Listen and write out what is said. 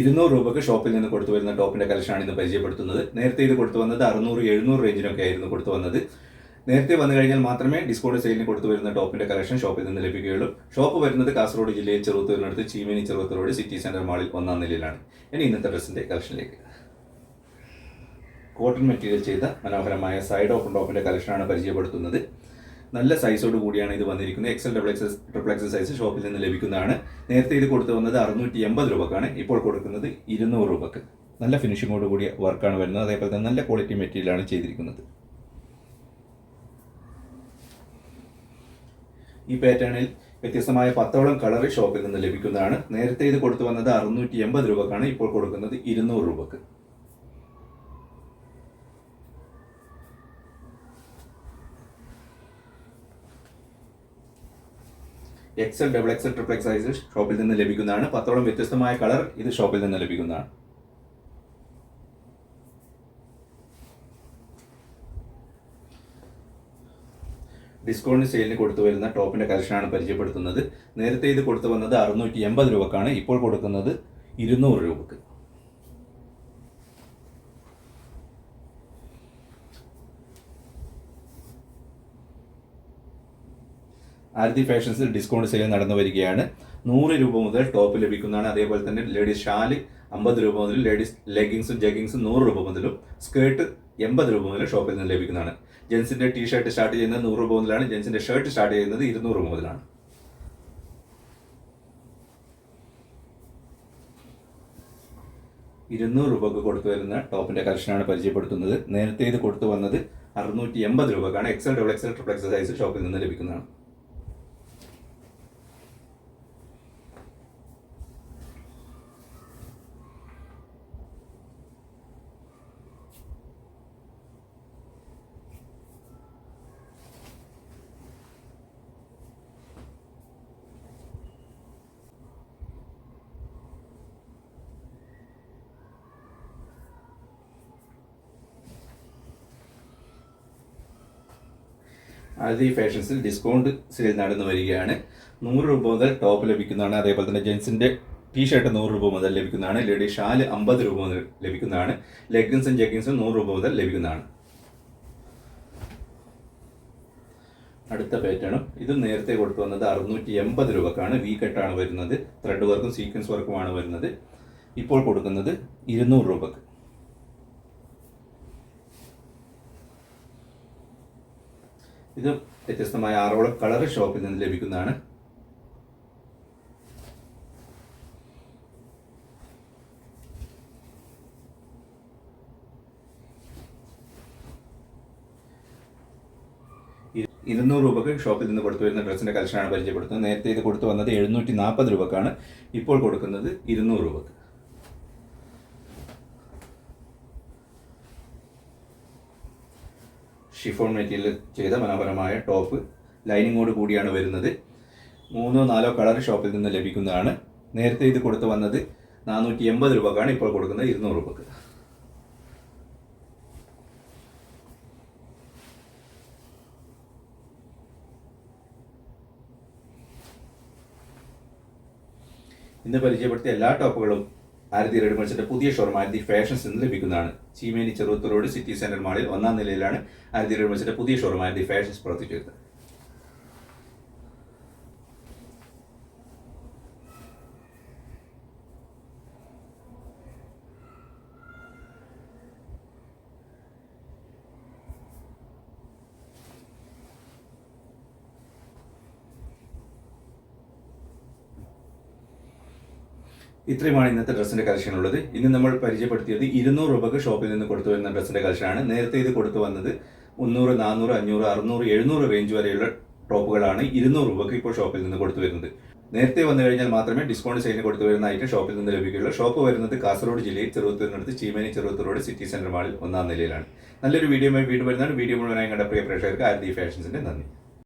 ഇരുന്നൂറ് രൂപക്ക് ഷോപ്പിൽ നിന്ന് കൊടുത്തു വരുന്ന ടോപ്പിന്റെ കളക്ഷനാണ് ഇന്ന് പരിചയപ്പെടുത്തുന്നത്. നേരത്തെ ഇത് കൊടുത്തു വന്നത് അറുന്നൂറ് എഴുന്നൂറ് റേഞ്ചിനൊക്കെ ആയിരുന്നു കൊടുത്തു വന്നത് നേരത്തെ വന്നു കഴിഞ്ഞാൽ മാത്രമേ ഡിസ്കൗണ്ട് സെയിലിന് കൊടുത്തു വരുന്ന ടോപ്പിന്റെ കളക്ഷൻ ഷോപ്പിൽ നിന്ന് ലഭിക്കുകയുള്ളൂ. ഷോപ്പ് വരുന്നത് കാസർഗോഡ് ജില്ലയിൽ ചെറുത്തൂരിനടുത്ത് Cheemeni Cheruthur road city centre മാളിൽ ഒന്നാം നിലയിലാണ്. ഇനി ഇന്നത്തെ ഡ്രസ്സിന്റെ കളക്ഷനിലേക്ക്. കോട്ടൺ മെറ്റീരിയൽ ചെയ്ത മനോഹരമായ സൈഡ് ഓപ്പൺ ടോപ്പിന്റെ കളക്ഷനാണ് പരിചയപ്പെടുത്തുന്നത്. നല്ല സൈസോട് കൂടിയാണ് ഇത് വന്നിരിക്കുന്നത്. XL double XL triple XL size ഷോപ്പിൽ നിന്ന് ലഭിക്കുന്നതാണ്. നേരത്തെ ഇത് കൊടുത്തു വന്നത് അറുന്നൂറ്റി എൺപത് രൂപക്കാണ്. ഇപ്പോൾ കൊടുക്കുന്നത് ഇരുന്നൂറ് രൂപക്ക്. നല്ല ഫിനിഷിങ്ങോട് കൂടിയ വർക്കാണ് വരുന്നത്. അതേപോലെ തന്നെ നല്ല ക്വാളിറ്റി മെറ്റീരിയലാണ് ചെയ്തിരിക്കുന്നത്. ഈ പാറ്റേണിൽ വ്യത്യസ്തമായ പത്തോളം കളർ ഷോപ്പിൽ നിന്ന് ലഭിക്കുന്നതാണ്. നേരത്തെ ഇത് കൊടുത്തു വന്നത് അറുന്നൂറ്റി എൺപത് രൂപക്കാണ്. ഇപ്പോൾ കൊടുക്കുന്നത് ഇരുന്നൂറ് രൂപക്ക്. XL double XL triple X size ഷോപ്പിൽ നിന്ന് ലഭിക്കുന്നതാണ് പത്തോളം വ്യത്യസ്തമായ കളർ ഇത് ഷോപ്പിൽ നിന്ന് ലഭിക്കുന്നതാണ് ഡിസ്കൗണ്ട് സെയിലിന് കൊടുത്തു വരുന്ന ടോപ്പിന്റെ കളക്ഷനാണ് പരിചയപ്പെടുത്തുന്നത്. നേരത്തെ ഇത് കൊടുത്തു വന്നത് അറുന്നൂറ്റി എൺപത് രൂപക്കാണ്. ഇപ്പോൾ കൊടുക്കുന്നത് ഇരുന്നൂറ് രൂപക്ക്. ആരതി ഫാഷൻസിൽ ഡിസ്കൗണ്ട് സെയിൽ നടന്നു വരികയാണ്. നൂറ് രൂപ മുതൽ ടോപ്പ് ലഭിക്കുന്നതാണ്. അതേപോലെ തന്നെ ലേഡീസ് ഷാൽ അമ്പത് രൂപ മുതൽ ലേഡീസ് ലെഗിങ്സും ജഗിങ്സും നൂറ് രൂപ മുതലും സ്കേർട്ട് എൺപത് രൂപ മുതൽ ഷോപ്പിൽ നിന്ന് ലഭിക്കുന്നതാണ്. ജെൻസിന്റെ ടീ ഷർട്ട് സ്റ്റാർട്ട് ചെയ്യുന്നത് നൂറ് രൂപ മുതലാണ്. ജെൻസിന്റെ ഷർട്ട് സ്റ്റാർട്ട് ചെയ്യുന്നത് ഇരുന്നൂറ് രൂപ മുതലാണ്. ഇരുന്നൂറ് രൂപക്ക് കൊടുത്തു വരുന്ന ടോപ്പിന്റെ കളക്ഷനാണ് പരിചയപ്പെടുത്തുന്നത്. നേരത്തെ ഇത് കൊടുത്തു വന്നത് അറുന്നൂറ്റി എൺപത് രൂപക്കാണ്. XL double XL triple XL size ഷോപ്പിൽ നിന്ന് ലഭിക്കുന്നതാണ്. ആരതി ഫാഷൻസിൽ ഡിസ്കൗണ്ട് സെയിൽ നടന്നു വരികയാണ്. നൂറ് രൂപ മുതൽ ടോപ്പ് ലഭിക്കുന്നതാണ്. അതേപോലെ തന്നെ ജെൻസിന്റെ ടീഷർട്ട് നൂറ് രൂപ മുതൽ ലഭിക്കുന്നതാണ്. ലേഡി ഷാൽ അമ്പത് രൂപ മുതൽ ലഭിക്കുന്നതാണ്. ലെഗിൻസും ജെഗിൻസും നൂറ് രൂപ മുതൽ ലഭിക്കുന്നതാണ്. അടുത്ത പാറ്റേണും ഇത് നേരത്തെ കൊടുത്തു വന്നത് അറുന്നൂറ്റി എൺപത് രൂപക്കാണ് വി കെട്ടാണ് വരുന്നത്. ത്രെഡ് വർക്കും സീക്വൻസ് വർക്കുമാണ് വരുന്നത്. ഇപ്പോൾ കൊടുക്കുന്നത് ഇരുന്നൂറ് രൂപക്ക്. ഇത് വ്യത്യസ്തമായ ആറോളം കളർ ഷോപ്പിൽ നിന്ന് ലഭിക്കുന്നതാണ്. ഇരു- ഇരുന്നൂറ് രൂപക്ക് ഷോപ്പിൽ നിന്ന് കൊടുത്തു വരുന്ന ഡ്രസ്സിന്റെ കളക്ഷനാണ് പരിചയപ്പെടുത്തുന്നത്. നേരത്തെ ഇത് കൊടുത്തു വന്നത് എഴുന്നൂറ്റി നാൽപ്പത് രൂപക്കാണ്. ഇപ്പോൾ കൊടുക്കുന്നത് ഇരുന്നൂറ് രൂപക്ക്. ഷിഫോൺ മെറ്റീരിയൽ ചെയ്ത മനോഹരമായ ടോപ്പ് ലൈനിങ്ങോട് കൂടിയാണ് വരുന്നത്. മൂന്നോ നാലോ കളർ ഷോപ്പിൽ നിന്ന് ലഭിക്കുന്നതാണ്. നേരത്തെ ഇത് കൊടുത്തു വന്നത് നാനൂറ്റി എൺപത് രൂപക്കാണ് ഇപ്പോൾ കൊടുക്കുന്നത് ഇരുന്നൂറ് രൂപക്ക്. ഇന്ന് പരിചയപ്പെടുത്തിയ എല്ലാ ടോപ്പുകളും ആരതി മത്സരത്തിന്റെ പുതിയ ഷോറൂം ആരതി ഫാഷൻസ് എന്ന് ലഭിക്കുന്നതാണ്. Cheemeni Cheruthur road city centre മാളിൽ ഒന്നാം നിലയിലാണ് ആരതി മത്സരത്തിന്റെ പുതിയ ഷോറൂം ആരതി ഫാഷൻസ് പ്രവർത്തിച്ചത് ഇത്രയുമാണ് ഇന്നത്തെ ഡ്രസ്സിന്റെ കളക്ഷൻ ഉള്ളത് ഇന്ന് നമ്മൾ പരിചയപ്പെടുത്തിയത് ഇരുന്നൂറ് രൂപക്ക് ഷോപ്പിൽ നിന്ന് കൊടുത്തു വരുന്ന ഡ്രസ്സിന്റെ കളക്ഷനാണ്. നേരത്തെ ഇത് കൊടുത്തു വന്നത് മുന്നൂറ് നാനൂറ് അഞ്ഞൂറ് അറുന്നൂറ് എഴുന്നൂറ് റേഞ്ച് വരെയുള്ള ടോപ്പുകളാണ് ഇരുന്നൂറ് രൂപക്ക് ഇപ്പോൾ ഷോപ്പിൽ നിന്ന് കൊടുത്തു വരുന്നത് നേരത്തെ വന്നു കഴിഞ്ഞാൽ മാത്രമേ ഡിസ്കൗണ്ട് സെയിലിന് കൊടുത്തു വരുന്ന ഐറ്റം ഷോപ്പിൽ നിന്ന് ലഭിക്കുകയുള്ളൂ. ഷോപ്പ് വരുന്നത് കാസർഗോഡ് ജില്ലയിൽ ചെറുത്തൂരിനടുത്ത് Cheemeni Cheruthur road city centre മാളിൽ ഒന്നാം നിലയിലാണ്. നല്ലൊരു വീഡിയോ വീണ്ടും വരുന്നതാണ്. വീഡിയോ മുഴുവനായി കണ്ട പ്രിയ പ്രേക്ഷകർക്ക് ആരതി ഫാഷൻസിന്റെ നന്ദി.